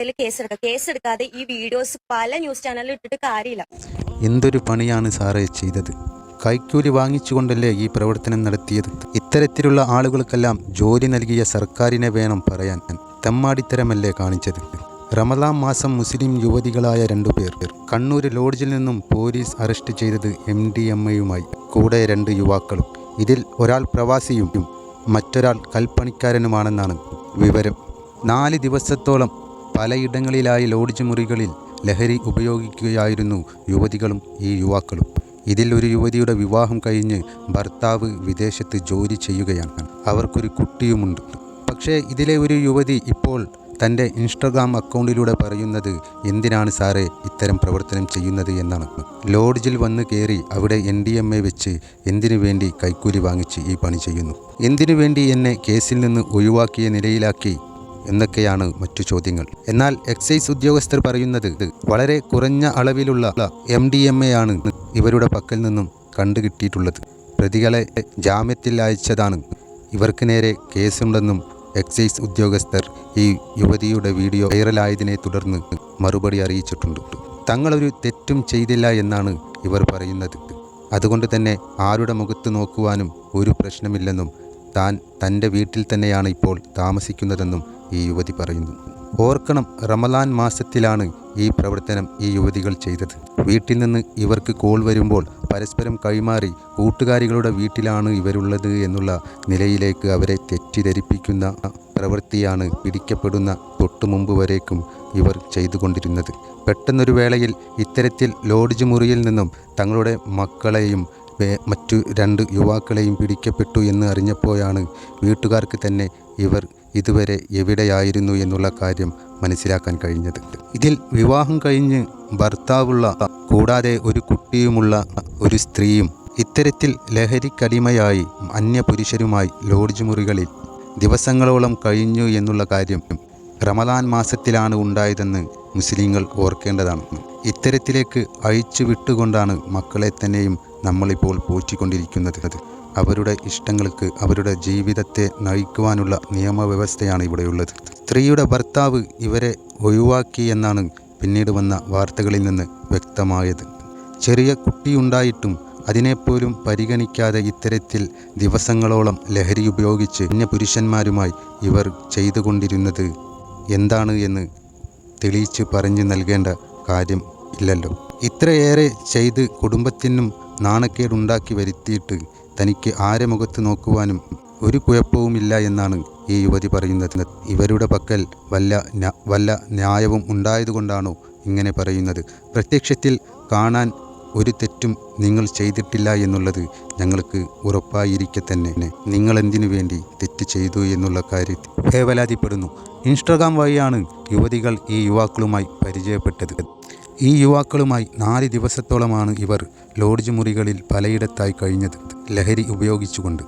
കേസെടുക്കുക കേസെടുക്കാതെ ഈ വീഡിയോസ് പല ന്യൂസ് ചാനലിൽ ഇട്ടിട്ട് കാര്യമില്ല. എന്തൊരു പണിയാണ് സാറേ ചെയ്തത്? കൈക്കൂലി വാങ്ങിച്ചുകൊണ്ടല്ലേ ഈ പ്രവർത്തനം നടത്തിയത്? ഇത്തരത്തിലുള്ള ആളുകൾക്കെല്ലാം ജോലി നൽകിയ സർക്കാരിനെ വേണം പറയാൻ. തെമ്മാടിത്തരമല്ലേ കാണിച്ചത്? റമദാം മാസം മുസ്ലിം യുവതികളായ രണ്ടുപേർ കണ്ണൂർ ലോഡ്ജിൽ നിന്നും പോലീസ് അറസ്റ്റ് ചെയ്തത് എം ഡി എം എയുമായി. കൂടെ രണ്ട് യുവാക്കളും. ഇതിൽ ഒരാൾ പ്രവാസിയും മറ്റൊരാൾ കൽപ്പണിക്കാരനുമാണെന്നാണ് വിവരം. നാല് ദിവസത്തോളം പലയിടങ്ങളിലായി ലോഡ്ജ് മുറികളിൽ ലഹരി ഉപയോഗിക്കുകയായിരുന്നു യുവതികളും ഈ യുവാക്കളും. ഇതിൽ ഒരു യുവതിയുടെ വിവാഹം കഴിഞ്ഞ് ഭർത്താവ് വിദേശത്ത് ജോലി ചെയ്യുകയാണ്. അവർക്കൊരു കുട്ടിയുമുണ്ട്. പക്ഷേ ഇതിലെ ഒരു യുവതി ഇപ്പോൾ തന്റെ ഇൻസ്റ്റഗ്രാം അക്കൗണ്ടിലൂടെ പറയുന്നത് എന്തിനാണ് സാറേ ഇത്തരം പ്രവർത്തനം ചെയ്യുന്നത് എന്നാണ്. ലോഡ്ജിൽ വന്ന് കയറി അവിടെ എൻ ഡി എം എ വെച്ച് എന്തിനു വേണ്ടി കൈക്കൂലി വാങ്ങിച്ച് ഈ പണി ചെയ്യുന്നു? എന്തിനു വേണ്ടി എന്നെ കേസിൽ നിന്ന് ഒഴിവാക്കിയ നിലയിലാക്കി എന്നൊക്കെയാണ് മറ്റു ചോദ്യങ്ങൾ. എന്നാൽ എക്സൈസ് ഉദ്യോഗസ്ഥർ പറയുന്നത് വളരെ കുറഞ്ഞ അളവിലുള്ള എം ഡി എം എ ആണ് ഇവരുടെ പക്കൽ നിന്നും കണ്ടുകിട്ടിയിട്ടുള്ളത്. പ്രതികളെ ജാമ്യത്തിൽ അയച്ചതാണ് ഇവർക്ക് നേരെ കേസുണ്ടെന്നും എക്സൈസ് ഉദ്യോഗസ്ഥർ ഈ യുവതിയുടെ വീഡിയോ വൈറലായതിനെ തുടർന്ന് മറുപടി അറിയിച്ചിട്ടുണ്ട്. തങ്ങളൊരു തെറ്റും ചെയ്തില്ല എന്നാണ് ഇവർ പറയുന്നത്. അതുകൊണ്ട് തന്നെ ആരുടെ മുഖത്ത് നോക്കുവാനും ഒരു പ്രശ്നമില്ലെന്നും താൻ തന്റെ വീട്ടിൽ തന്നെയാണ് ഇപ്പോൾ താമസിക്കുന്നതെന്നും ഈ യുവതി പറയുന്നു. ഓർക്കണം റമലാൻ മാസത്തിലാണ് ഈ പ്രവർത്തനം ഈ യുവതികൾ ചെയ്തത്. വീട്ടിൽ നിന്ന് ഇവർക്ക് കോൾ വരുമ്പോൾ പരസ്പരം കൈമാറി കൂട്ടുകാരികളുടെ വീട്ടിലാണ് ഇവരുള്ളത് എന്നുള്ള നിലയിലേക്ക് അവരെ തെറ്റിദ്ധരിപ്പിക്കുന്ന പ്രവൃത്തിയാണ് പിടിക്കപ്പെടുന്ന തൊട്ടുമുമ്പ് വരേക്കും ഇവർ ചെയ്തുകൊണ്ടിരുന്നത്. പെട്ടെന്നൊരു വേളയിൽ ഇത്തരത്തിൽ ലോഡ്ജ് മുറിയിൽ നിന്നും തങ്ങളുടെ മക്കളെയും മറ്റു രണ്ട് യുവാക്കളെയും പിടിക്കപ്പെട്ടു എന്ന് അറിഞ്ഞപ്പോഴാണ് വീട്ടുകാർക്ക് തന്നെ ഇവർ ഇതുവരെ എവിടെയായിരുന്നു എന്നുള്ള കാര്യം മനസ്സിലാക്കാൻ കഴിഞ്ഞത് ഇതിൽ വിവാഹം കഴിഞ്ഞ് ഭർത്താവുള്ള കൂടാതെ ഒരു കുട്ടിയുമുള്ള ഒരു സ്ത്രീയും ഇത്തരത്തിൽ ലഹരിക്കടിമയായി അന്യപുരുഷരുമായി ലോഡ്ജ് മുറികളിൽ ദിവസങ്ങളോളം കഴിഞ്ഞു എന്നുള്ള കാര്യം റമദാൻ മാസത്തിലാണ് ഉണ്ടായതെന്ന് മുസ്ലിങ്ങൾ ഓർക്കേണ്ടതാണ്. ഇത്തരത്തിലേക്ക് അഴിച്ചു വിട്ടുകൊണ്ടാണ് മക്കളെ തന്നെയും നമ്മളിപ്പോൾ പോറ്റിക്കൊണ്ടിരിക്കുന്നത്. അവരുടെ ഇഷ്ടങ്ങൾക്ക് അവരുടെ ജീവിതത്തെ നയിക്കുവാനുള്ള നിയമവ്യവസ്ഥയാണ് ഇവിടെയുള്ളത്. സ്ത്രീയുടെ ഭർത്താവ് ഇവരെ ഒഴിവാക്കി എന്നാണ് പിന്നീട് വന്ന വാർത്തകളിൽ നിന്ന് വ്യക്തമായത്. ചെറിയ കുട്ടിയുണ്ടായിട്ടും അതിനെപ്പോലും പരിഗണിക്കാതെ ഇത്തരത്തിൽ ദിവസങ്ങളോളം ലഹരി ഉപയോഗിച്ച് അന്യ പുരുഷന്മാരുമായി ഇവർ ചെയ്തുകൊണ്ടിരുന്നത് എന്താണ് എന്ന് തെളിയിച്ച് പറഞ്ഞു നൽകേണ്ട കാര്യം ഇല്ലല്ലോ. ഇത്രയേറെ ചെയ്ത് കുടുംബത്തിനും നാണക്കേടുണ്ടാക്കി വരുത്തിയിട്ട് തനിക്ക് ആരെ മുഖത്ത് നോക്കുവാനും ഒരു കുഴപ്പവുമില്ല എന്നാണ് ഈ യുവതി പറയുന്നത്. ഇവരുടെ പക്കൽ വല്ല വല്ല ന്യായവും ഉണ്ടായതുകൊണ്ടാണോ ഇങ്ങനെ പറയുന്നത്. പ്രത്യക്ഷത്തിൽ കാണാൻ ഒരു തെറ്റും നിങ്ങൾ ചെയ്തിട്ടില്ല എന്നുള്ളത് ഞങ്ങൾക്ക് ഉറപ്പായിരിക്കെ തന്നെ. നിങ്ങൾ എന്തിനു വേണ്ടി തെറ്റ് ചെയ്തു എന്നുള്ള കാര്യത്തിൽ വേവലാതിപ്പെടുന്നു ഇൻസ്റ്റാഗ്രാം വഴിയാണ് യുവതികൾ ഈ യുവാക്കളുമായി പരിചയപ്പെട്ടത്. ഈ യുവാക്കളുമായി നാല് ദിവസത്തോളമാണ് ഇവർ ലോഡ്ജ് മുറികളിൽ പലയിടത്തായി കഴിഞ്ഞത്. ലഹരി ഉപയോഗിച്ചുകൊണ്ട്.